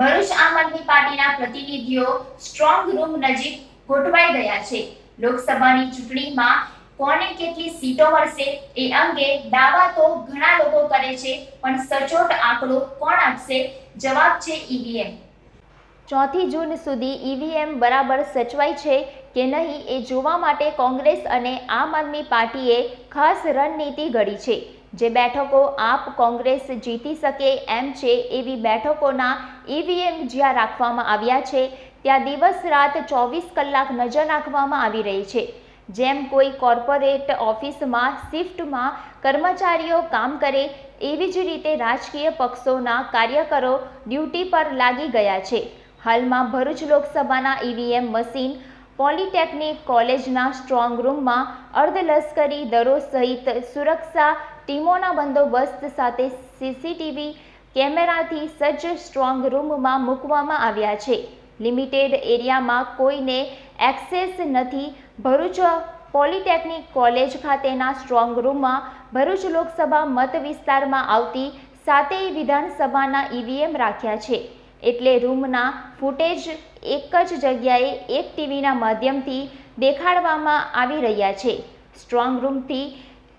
ભરૂચ આમ આદમી પાર્ટીના પ્રતિનિધિઓ સ્ટ્રોંગ રૂમ નજીક ગોઠવાઈ ગયા છે. લોકસભાની ચૂંટણીમાં કોને કેટલી સીટો મળશે એ અંગે દાવા તો ઘણા લોકો કરે છે, પણ સચોટ આંકડો કોણ આપશે? જવાબ છે ઈવીએમ. ચોથી જૂન સુધી ઈવીએમ બરાબર સચવાય છે કે નહીં એ જોવા માટે કોંગ્રેસ અને આમ આદમી પાર્ટીએ ખાસ રણનીતિ ઘડી છે. જે બેઠકો આપ કોંગ્રેસ જીતી શકે એમ છે, એવી બેઠકોના ઈવીએમ જ્યાં રાખવામાં આવ્યા છે, ત્યાં દિવસ રાત ચોવીસ કલાક નજર રાખવામાં આવી રહી છે. જેમ કોઈ કોર્પોરેટ ઓફિસમાં શિફ્ટમાં કર્મચારીઓ કામ કરે, એવી જ રીતે રાજકીય પક્ષોના કાર્યકરો ડ્યુટી પર લાગી ગયા છે. હાલમાં ભરૂચ લોકસભાના ઈવીએમ મશીન પોલિટેકનિક કોલેજના સ્ટ્રોંગ રૂમમાં અર્ધલશ્કરી દળો સહિત સુરક્ષા ટીમોના બંદોબસ્ત સાથે સીસીટીવી કેમેરાથી સજ્જ સ્ટ્રોંગ રૂમમાં મૂકવામાં આવ્યા છે. લિમિટેડ એરિયામાં કોઈને એક્સેસ નથી. ભરૂચ પોલિટેકનિક કોલેજ ખાતેના સ્ટ્રોંગ રૂમમાં ભરૂચ લોકસભા મત વિસ્તારમાં આવતી સાતેય વિધાનસભાના ઈવીએમ રાખ્યા છે. એટલે રૂમના ફૂટેજ એક જ જગ્યાએ એક ટીવીના માધ્યમથી દેખાડવામાં આવી રહ્યા છે. સ્ટ્રોંગ રૂમથી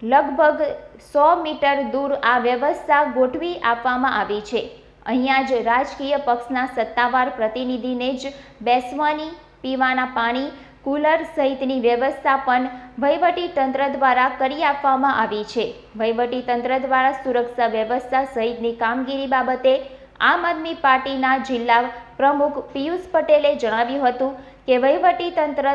લગભગ સો મીટર દૂર આ વ્યવસ્થા ગોઠવી આપવામાં આવી છે. અહીંયા જ રાજકીય પક્ષના સત્તાવાર પ્રતિનિધિને જ બેસવાની, પીવાના પાણી, કુલર સહિતની વ્યવસ્થા પણ વહીવટી તંત્ર દ્વારા કરી આપવામાં આવી છે. વહીવટી તંત્ર દ્વારા સુરક્ષા વ્યવસ્થા સહિતની કામગીરી બાબતે આમ આદમી પાર્ટીના જિલ્લા પ્રમુખ પિયુષ પટેલે જણાવ્યું હતું કે વહીવટી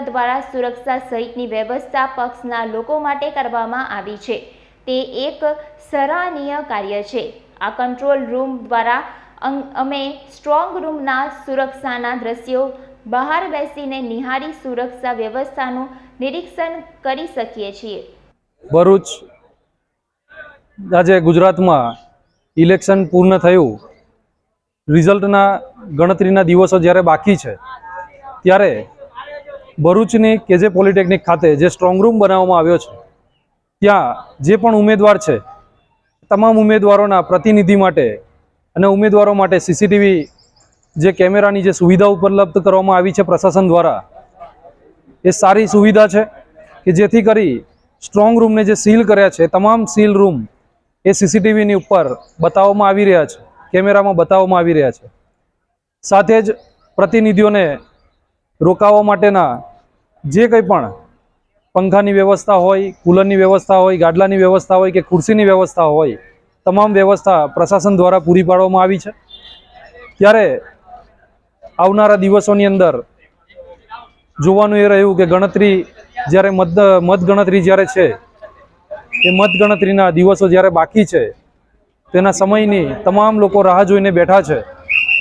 દ્વારા સુરક્ષા સહિતની વ્યવસ્થા પક્ષના લોકો માટે કરવામાં આવી છે. તે એક સરાહનીય કાર્ય છે. આ કંટ્રોલ રૂમ દ્વારા અમે સ્ટ્રોંગ રૂમના સુરક્ષાના દ્રશ્યો બહાર બેસીને નિહારી સુરક્ષા વ્યવસ્થાનું નિરીક્ષણ કરી શકીએ છીએ. ભરૂચ આજે ગુજરાતમાં ઇલેક્શન પૂર્ણ થયું. રિઝલ્ટના ગણતરીના દિવસો જ્યારે બાકી છે, ત્યારે ભરૂચની કેજે પોલિટેકનિક ખાતે જે સ્ટ્રોંગ રૂમ બનાવવામાં આવ્યો છે, ત્યાં જે પણ ઉમેદવાર છે, તમામ ઉમેદવારોના પ્રતિનિધિ માટે અને ઉમેદવારો માટે સીસીટીવી જે કેમેરાની જે સુવિધા ઉપલબ્ધ કરવામાં આવી છે પ્રશાસન દ્વારા, એ સારી સુવિધા છે કે જેથી કરી સ્ટ્રોંગ રૂમને જે સીલ કર્યા છે, તમામ સીલ રૂમ એ સીસીટીવીની ઉપર બતાવવામાં આવી રહ્યા છે. કેમેરામાં બતાવવામાં આવી રહ્યા છે. સાથે જ પ્રતિનિધિઓને રોકાવા માટેના જે કંઈ પણ પંખાની વ્યવસ્થા હોય, કુલરની વ્યવસ્થા હોય, ગાડલાની વ્યવસ્થા હોય કે ખુરશીની વ્યવસ્થા હોય, તમામ વ્યવસ્થા પ્રશાસન દ્વારા પૂરી પાડવામાં આવી છે. ત્યારે આવનારા દિવસોની અંદર જોવાનું એ રહ્યું કે ગણતરી જ્યારે મત, મતગણતરી જ્યારે છે, એ મતગણતરીના દિવસો જ્યારે બાકી છે તેના સમયની તમામ લોકો રાહ જોઈને બેઠા છે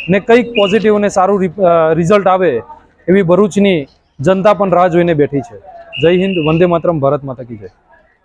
ને કંઈક પોઝિટિવ અને સારું રિઝલ્ટ આવે એવી ભરૂચની જનતા પણ રાહ જોઈને બેઠી છે. જય હિન્દ, વંદે માતરમ, ભારત માતા કી જય.